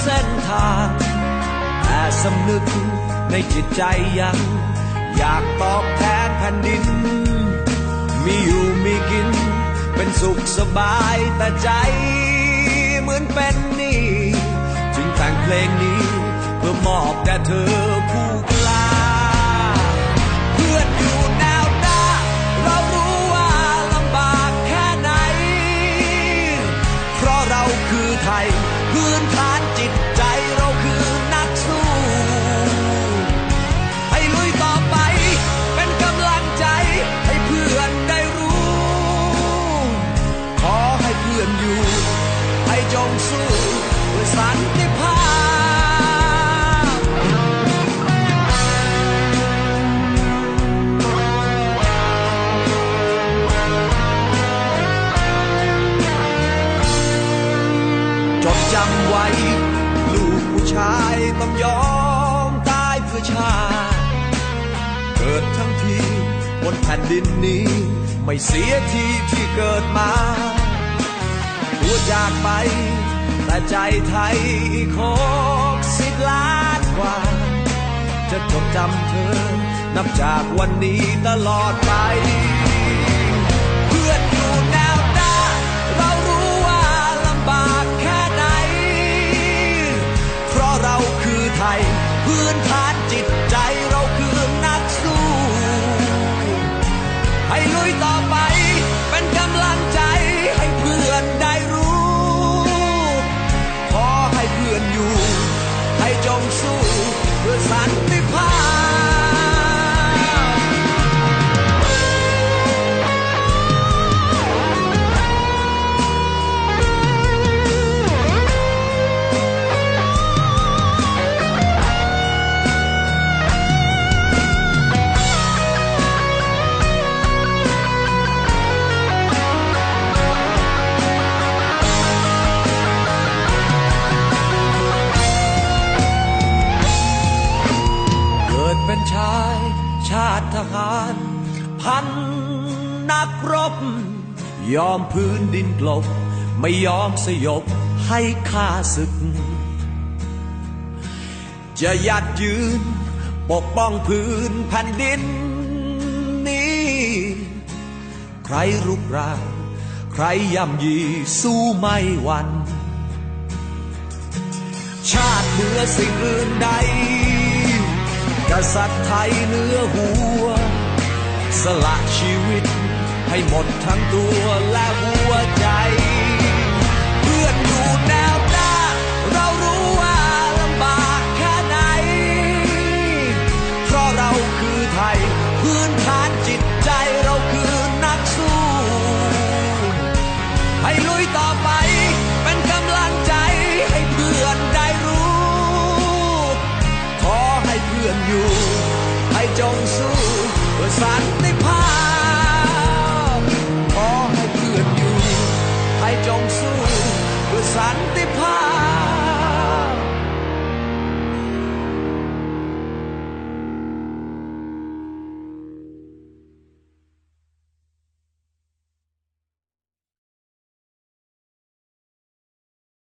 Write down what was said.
เส้นทาง แต่สำนึกในจิตใจยัง อยากตอบแทนแผ่นดิน มีอยู่มีกิน เป็นสุขสบายแต่ใจเหมือนเป็นนี้จึงแต่งเพลงนี้ เพื่อมอบแด่เธอผู้กล้าเพื่อนอยู่แนวหน้าเรารู้ว่าลำบากแค่ไหน เพราะเราคือไทยพื้นฐาน จิตใจเราคือนักสู้ ให้ลุยต่อไป เป็นกำลังใจ ให้เพื่อนได้รู้ ขอให้เพื่อนอยู่ ให้จงสู้เพื่อสันติภาพจดจำไว้ ชายต้องยอมตายเพื่อชาติเกิดทั้งทีบนแผ่นดินนี้ ไม่เสียทีที่เกิดมาตัวจากไป แต่ใจไทยอีกหกสิบล้านกว่า จะจดจำเธอ นับจากวันนี้ตลอดไป พื้นฐานจิต พันนักรบ ยอมพื้นดินกลบ ไม่ยอมสยบให้ข้าศึก จะยัดยืนปกป้องพื้นแผ่นดินนี้ ใครรุกรานใครย่ำยีสู้ไม่หวันชาติเหนือสิ่งอื่นใดกษัตริย์ไทยเหนือหัว สละชีวิต ให้หมดทั้งตัวและหัวใจ เพื่อนอยู่แนวหน้า เรารู้ว่าลำบากแค่ไหน เพราะเราคือไทย พื้นฐานจิตใจเราคือนักสู้ ให้ลุยต่อไปเป็นกำลังใจให้เพื่อนได้รู้ ขอให้เพื่อนอยู่ ให้จงสู้ ยสันติภาพ ขอให้เพื่อนอยู่ ให้จงสู้เพื่อสันติภาพ